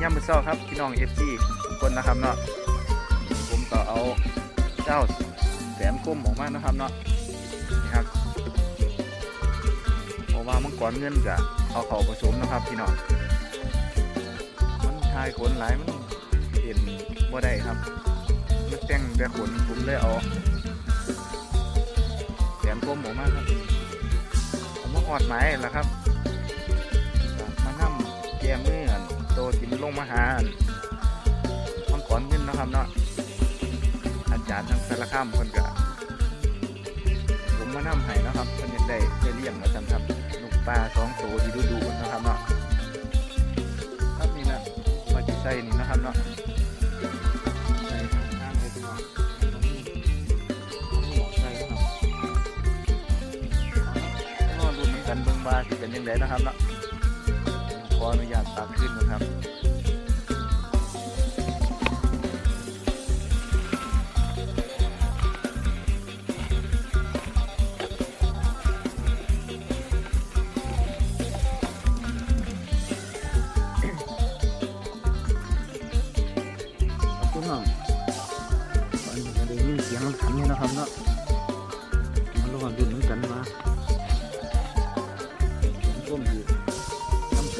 เศร้าครับพี่น้องเอฟซีทุกคนนะครับเนาะผมก็เอาเจ้าแสนคมออกมานะครับเนาะนี่ครับเพราะว่ามังกรเงินจะเอาเขาผสมนะครับพี่น้องมันทายขนหลายมันเห็นบ่ได้ครับมันแต่งแต่ขนผมเลยเอาแสนคมออกมาครับเอามาอดไม้แล้วครับมานั่แกมือ อันโตทิลงมาหาอันมังกรเงินนะครับเนาะอาจารย์ทางสารคามคนกะผมมานั่ให้นะครับเพิ่นยังได้ได้เลี้ยงมาสั่นครับลูกปลาสองตัวที่ดูดูนะครับเนาะครับนี่นะมาจิใส่นี่นะครับเนาะเลยพี่น้องเอาหม้อใส่นะครับรอรุ่นเหมือนกันเบิ่งบาสิเป็นยังไงนะครับเนาะ ออนุญาตตักขึ้นนะครับตอนนี้ก็ได้ยินเสียงมันขันอยู่นะครับเนาะมันรอดูเหมือนกันมา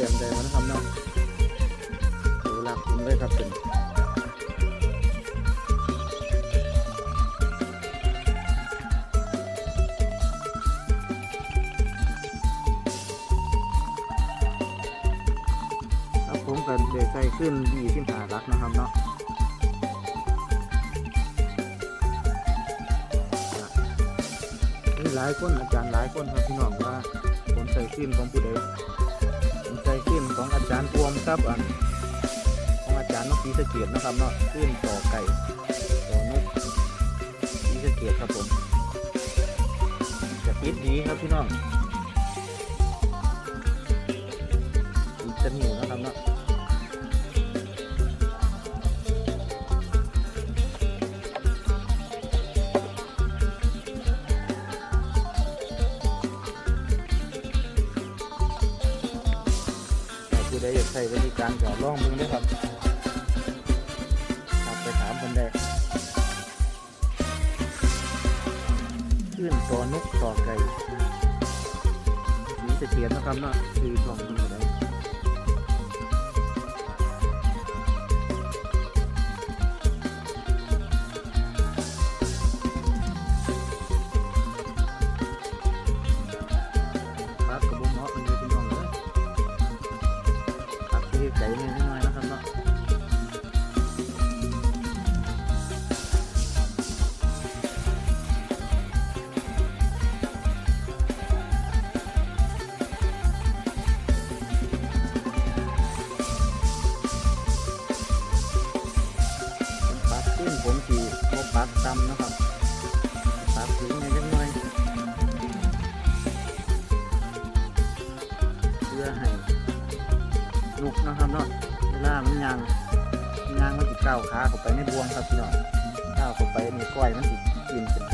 ต็มใจมานะครับเนาะดูหลักคุณเลยครับเป็นครับผมกันเดใจขึ้นดีขึ้นหารักนะครับเนาะมีหลายคนอาจารย์หลายคนครับพี่น้องว่าผมใส่ขึ้นของผู้ใด ขึ้นของอาจารย์พวงครับอันของอาจารย์นกศรีสะเกียดนะครับเนาะขึ้นต่อไก่ต่อนกศรีสะเกียดครับผมจะปิดดีครับพี่น้องอีกจะหิวนะครับเนะ ใดอยากใช้บริการก็ลองมึงด้วยครับครับไปถามคนได้ขึ้นต่อนกต่อไก่นี่จะเขียนนะครับเนาะคือช่อง นะครับเนาะเวลามันยางยางมันติดก้าวขาเข้าไปในบวงครับพี่น้องก้าวเข้าไปในก้อยมันติดกินเป็น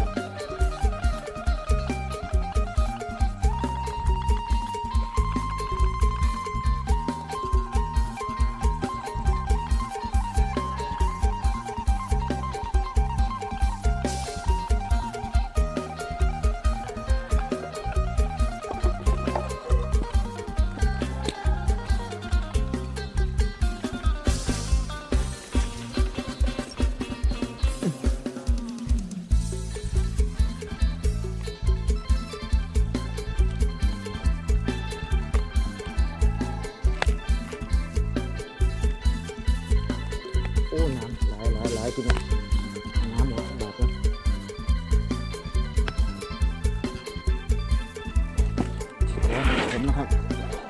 什么？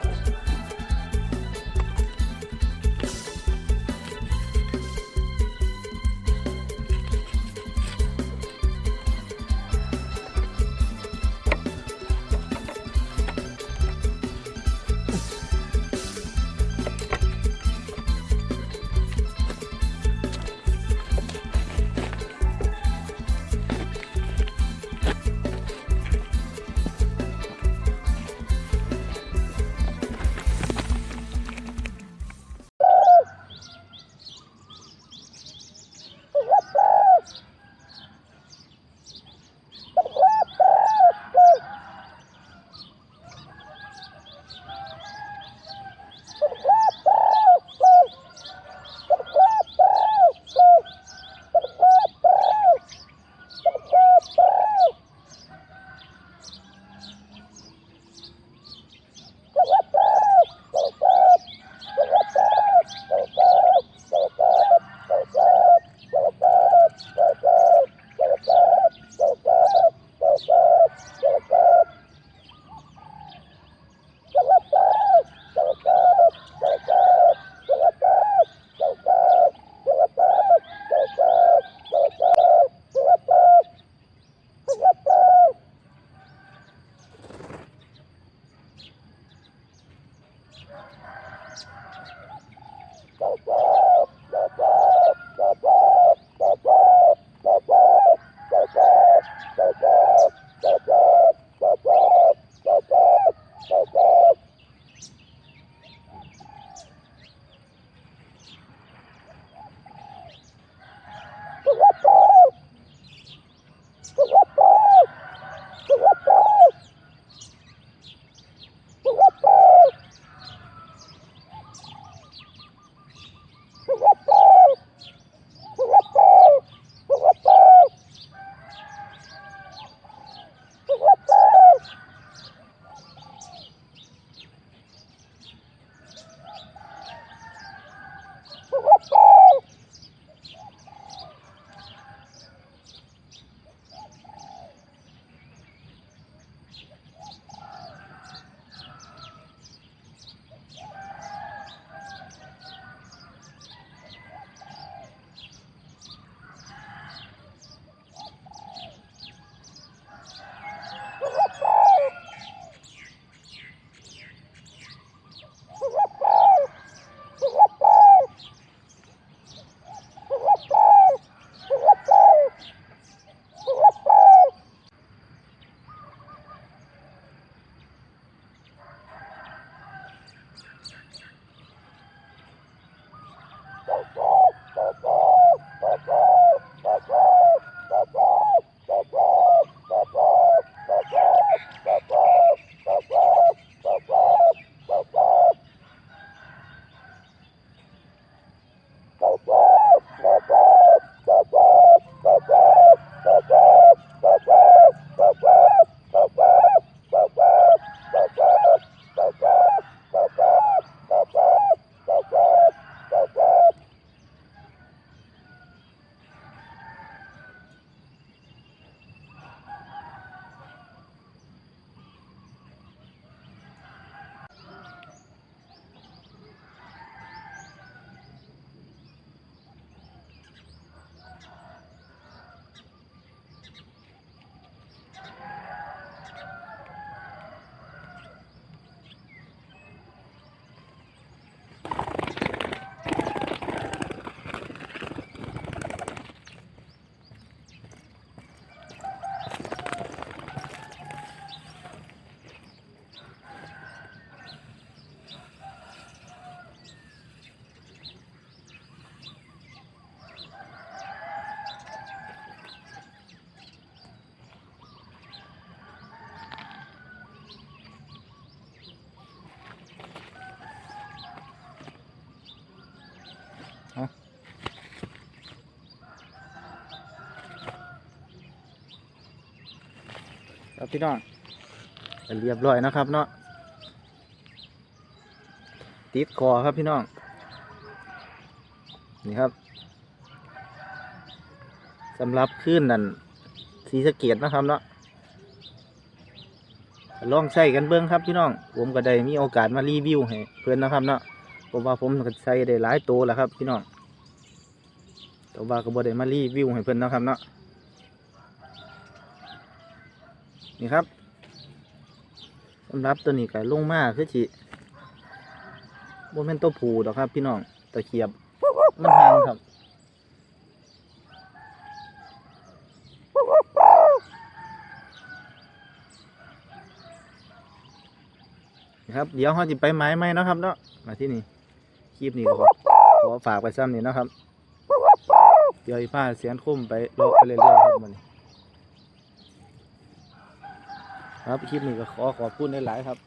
ครับพี่น้องเรียบร้อยนะครับเนาะติดคอครับพี่น้อง นี่ครับสำหรับขึ้นนั่นสีสะเกียดนะครับเนาะลองใส่กันเบิ้องครับพี่น้อง ผมก็ได้มีโอกาสมารีวิวให้เพื่อนนะครับเนาะผมว่าผมก็ใส่ได้หลายตัวแล้วครับพี่น้องแต่ว่าก็บ่ได้มารีวิวให้เพื่อนนะครับเนาะ นี่ครับสำหรับตัวนี้ก็ลงมาคือจิบนเป็นตัวผูดอกครับ พี่น้องตะเขียบมันห่างครับนะครับเดี๋ยวเขาจะไปไม้ไหมนะครับเนาะมาที่นี่คลิปนี้ก็ขอขอฝากไปซ้ำนี่นะครับ เดี๋ยวอีผ้าเสียงคุ้มไปโลกไปเรื่อยๆครับมัน ครับคลิปนี้ก็ขอขอบคุณหลายๆครับ